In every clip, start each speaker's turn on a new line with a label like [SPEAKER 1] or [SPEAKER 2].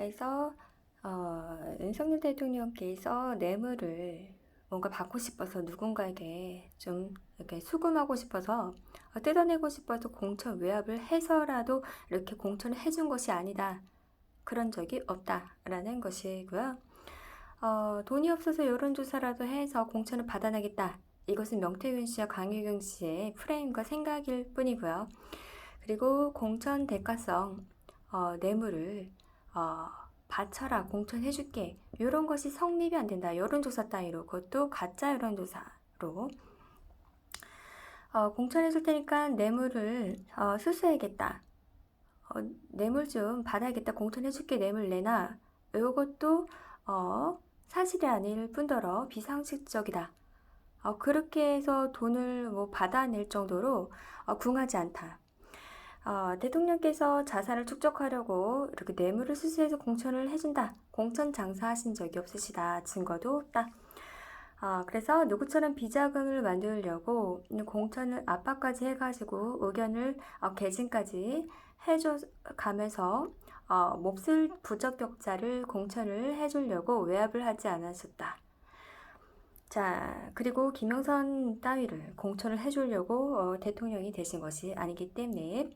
[SPEAKER 1] 그래서 어, 윤석열 대통령께서 뇌물을 뭔가 받고 싶어서 누군가에게 좀 이렇게 수금하고 싶어서 어, 뜯어내고 싶어서 공천 외압을 해서라도 이렇게 공천을 해준 것이 아니다. 그런 적이 없다라는 것이고요. 어, 돈이 없어서 여론조사라도 해서 공천을 받아내겠다. 이것은 명태균 씨와 강유경 씨의 프레임과 생각일 뿐이고요. 그리고 공천 대가성 어, 뇌물을 어, 바쳐라 공천해줄게. 이런 것이 성립이 안 된다. 여론조사 따위로. 그것도 가짜 여론조사로. 어, 공천해줄 테니까 뇌물을 어, 수수해야겠다. 어, 뇌물 좀 받아야겠다. 공천해줄게. 뇌물 내놔. 이것도 어, 사실이 아닐 뿐더러 비상식적이다. 어, 그렇게 해서 돈을 뭐 받아낼 정도로 어, 궁하지 않다 어, 대통령께서 자산을 축적하려고 이렇게 뇌물을 수수해서 공천을 해준다. 공천 장사하신 적이 없으시다. 증거도 없다. 어, 그래서 누구처럼 비자금을 만들려고 공천을 압박까지 해가지고 의견을 어, 개진까지 해줘 가면서 어, 몹쓸 부적격자를 공천을 해주려고 외압을 하지 않았었다. 자, 그리고 김영선 따위를 공천을 해주려고 어, 대통령이 되신 것이 아니기 때문에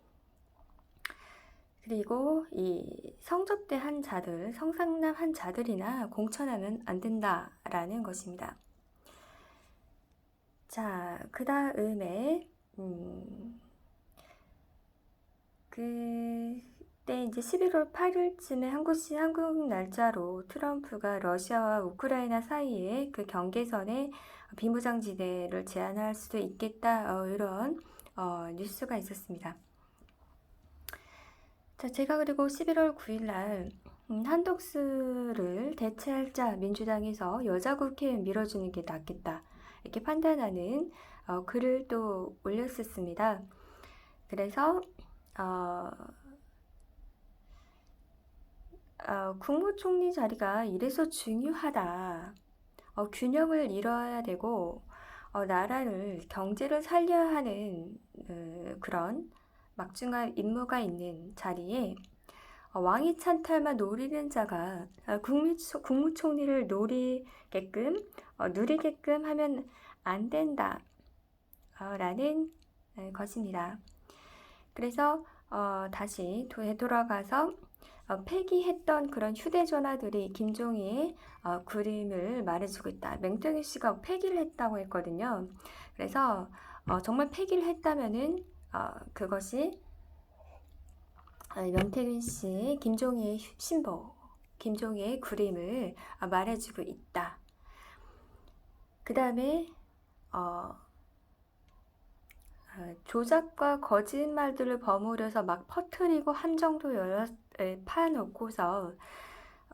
[SPEAKER 1] 그리고 이 성접대한 자들, 성상납한 자들이나 공천하면 안 된다라는 것입니다. 자, 그 다음에 음, 그때 이제 11월 8일쯤에 한국시 한국 날짜로 트럼프가 러시아와 우크라이나 사이에 그 경계선에 비무장지대를 제한할 수도 있겠다 어, 이런 어, 뉴스가 있었습니다. 자, 제가 그리고 11월 9일 날 음, 한독수를 대체할 자 민주당에서 여자 국회의원 밀어주는 게 낫겠다 이렇게 판단하는 어, 글을 또 올렸었습니다. 그래서 어, 어, 국무총리 자리가 이래서 중요하다. 어, 균형을 이뤄야 되고 어, 나라를 경제를 살려야 하는 어, 그런 막중한 임무가 있는 자리에 어, 왕위 찬탈만 노리는 자가 어, 국무총, 국무총 리를 노리게끔 어, 누리게끔 하면 안 된다 어, 라는 어, 것입니다. 그래서 어, 다시 되돌아가서 어, 폐기했던 그런 휴대전화들이 김종희의 어, 그림을 말해주고 있다. 맹동희 씨가 폐기를 했다고 했거든요. 그래서 어, 정말 폐기를 했다면은 어, 그것이 어, 명태균 씨, 김종희의 신보, 김종희의 그림을 어, 말해주고 있다. 그 다음에 어, 어, 조작과 거짓말들을 버무려서 막 퍼뜨리고 함정도 에, 파놓고서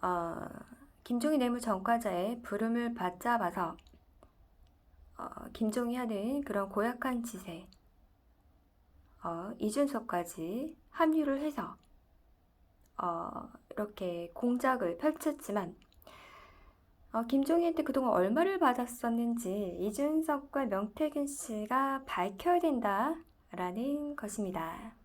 [SPEAKER 1] 어, 김종희 뇌물 전과자의 부름을 받잡아서 어, 김종희 하는 그런 고약한 짓에 어, 이준석까지 합류를 해서 어, 이렇게 공작을 펼쳤지만 어, 김종희한테 그동안 얼마를 받았었는지 이준석과 명태균 씨가 밝혀야 된다라는 것입니다.